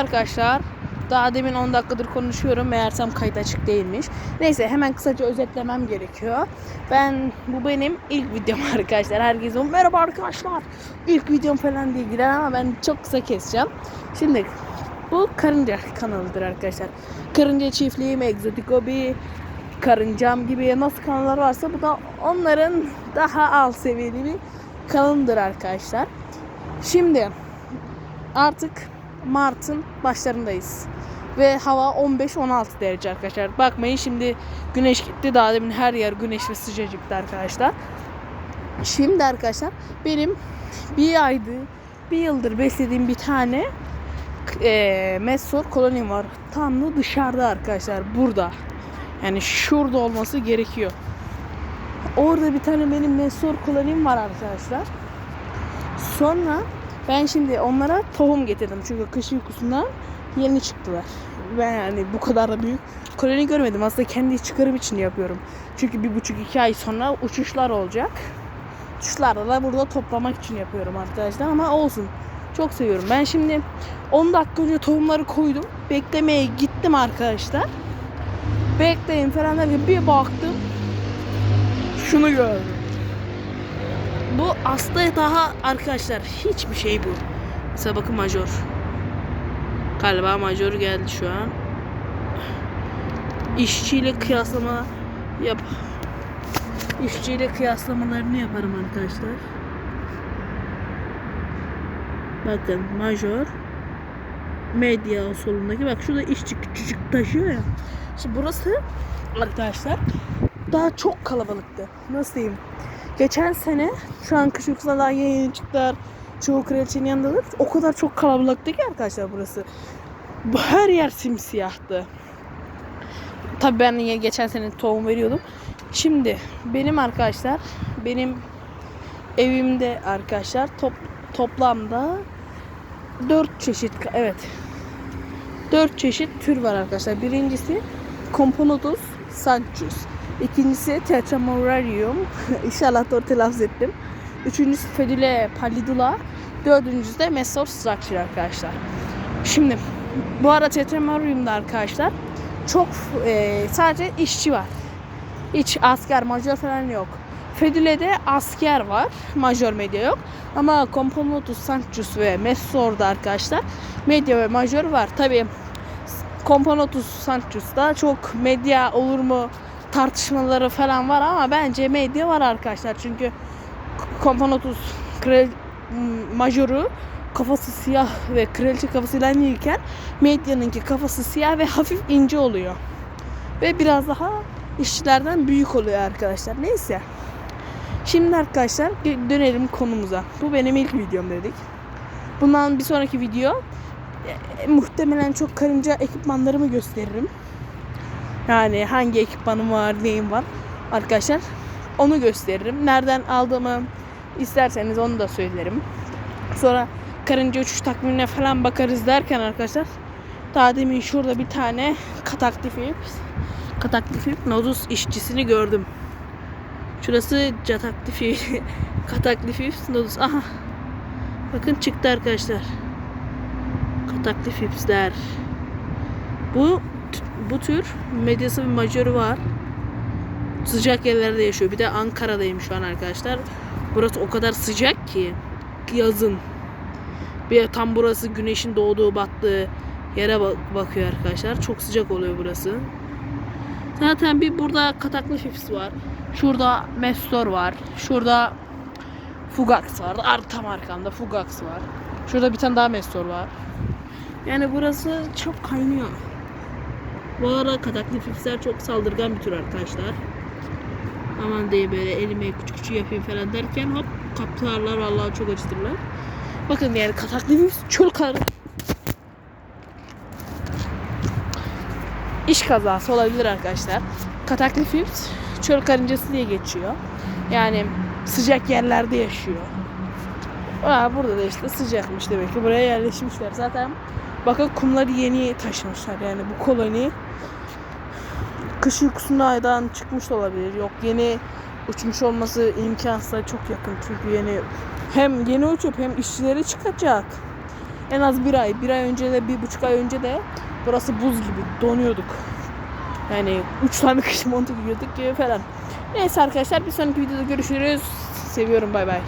Arkadaşlar daha demin 10 dakikadır konuşuyorum meğersem kayıt açık değilmiş. Neyse hemen kısaca özetlemem gerekiyor. Ben bu benim ilk videom arkadaşlar. Herkese merhaba arkadaşlar. İlk videom falan değil gider ama ben çok kısa keseceğim. Şimdi bu karınca kanalıdır arkadaşlar. Karınca çiftliğim, egzotik hobi, karıncam gibi nasıl kanallar varsa bu da onların daha alt seviyeli bir kanalıdır arkadaşlar. Şimdi artık Mart'ın başlarındayız. Ve hava 15-16 derece arkadaşlar. Bakmayın şimdi güneş gitti. Daha demin her yer güneş ve sıcacıktı arkadaşlar. Şimdi arkadaşlar benim bir aydı, bir yıldır beslediğim bir tane e, Messor kolonim var. Tam da dışarıda arkadaşlar. Burada. Yani şurada olması gerekiyor. Orada bir tane benim Messor kolonim var arkadaşlar. Sonra ben şimdi onlara tohum getirdim. Çünkü kış uykusundan yeni çıktılar. Ben yani bu kadar da büyük koloni görmedim. Aslında kendi çıkarım için yapıyorum. Çünkü bir buçuk iki ay sonra uçuşlar olacak. Uçuşlarda da burada toplamak için yapıyorum arkadaşlar ama olsun. Çok seviyorum. Ben şimdi 10 dakika önce tohumları koydum. Beklemeye gittim arkadaşlar. Bekleyin falan derken bir baktım. Şunu gördüm. Bu aslında daha arkadaşlar hiçbir şey bu. Mesela bakın major. Galiba major geldi şu an. İşçiyle kıyaslama yap. İşçiyle kıyaslamalarını yaparım arkadaşlar. Bakın major. Medya solundaki bak şurada işçi küçücük taşıyor ya. Şimdi burası arkadaşlar daha çok kalabalıktı. Nasıl diyeyim? Geçen sene şu an kış yeni çıktılar. Çoğu kraliçenin yanındalar. O kadar çok kalabalıktı ki arkadaşlar burası. Bu her yer simsiyahtı. Tabii ben yine geçen sene tohum veriyordum. Şimdi benim arkadaşlar benim evimde arkadaşlar top, toplamda 4 çeşit evet 4 çeşit tür var arkadaşlar. Birincisi Componotus sancus. İkincisi Tetramorarium. İnşallah doğru telaffuz ettim. Üçüncüsü Fedule pallidula. Dördüncüsü de Mesor structure arkadaşlar. Şimdi bu ara Tetramorarium'da arkadaşlar çok e, sadece işçi var. Hiç asker, majör falan yok. Fedüle'de asker var. Majör medya yok. Ama Componotus sancus ve Messor'da arkadaşlar medya ve majör var. Tabii Componotus sancus'ta çok medya olur mu tartışmaları falan var ama bence medya var arkadaşlar. Çünkü Componotus kral, majörü kafası siyah ve kraliçe kafasıyla aynıyken medyanınki kafası siyah ve hafif ince oluyor. Ve biraz daha işçilerden büyük oluyor arkadaşlar. Neyse. Şimdi arkadaşlar dönelim konumuza. Bu benim ilk videom dedik. Bundan bir sonraki video e, muhtemelen çok karınca ekipmanlarımı gösteririm. Yani hangi ekipmanım var, neyim var arkadaşlar. Onu gösteririm. Nereden aldığımı isterseniz onu da söylerim. Sonra karınca uçuş takvimine falan bakarız derken arkadaşlar daha demin şurada bir tane kataklı Philips nodus işçisini gördüm. Şurası kataklı Philips nodus. Aha. Bakın çıktı arkadaşlar. Kataklı Philips'ler. Bu bu tür medyası bir majörü var. Sıcak yerlerde yaşıyor. Bir de Ankara'dayım şu an arkadaşlar. Burası o kadar sıcak ki yazın. Bir tam burası güneşin doğduğu battığı yere bakıyor arkadaşlar. Çok sıcak oluyor burası. Zaten bir burada kataklı fips var. Şurada Mestor var. Şurada Fugax var. Ar tam arkamda Fugax var. Şurada bir tane daha Mestor var. Yani burası çok kaynıyor. Bu ara kataklı fipsler çok saldırgan bir tür arkadaşlar. Aman diye böyle elime küçük küçük yapayım falan derken hop kaptarlar vallahi çok acıtırlar. Bakın yani kataklı fips çöl karı. İş kazası olabilir arkadaşlar. Kataklı fips çöl karıncası diye geçiyor. Yani sıcak yerlerde yaşıyor. Aa, burada da işte sıcakmış demek ki buraya yerleşmişler. Zaten bakın kumları yeni taşımışlar yani bu koloni kış uykusundan çıkmış olabilir. Yok yeni uçmuş olması imkansız çok yakın çünkü yeni hem yeni uçup hem işçileri çıkacak. En az bir ay, bir ay önce de bir buçuk ay önce de burası buz gibi donuyorduk. Yani üç tane kış montu giyiyorduk gibi falan. Neyse arkadaşlar bir sonraki videoda görüşürüz. Seviyorum bay bay.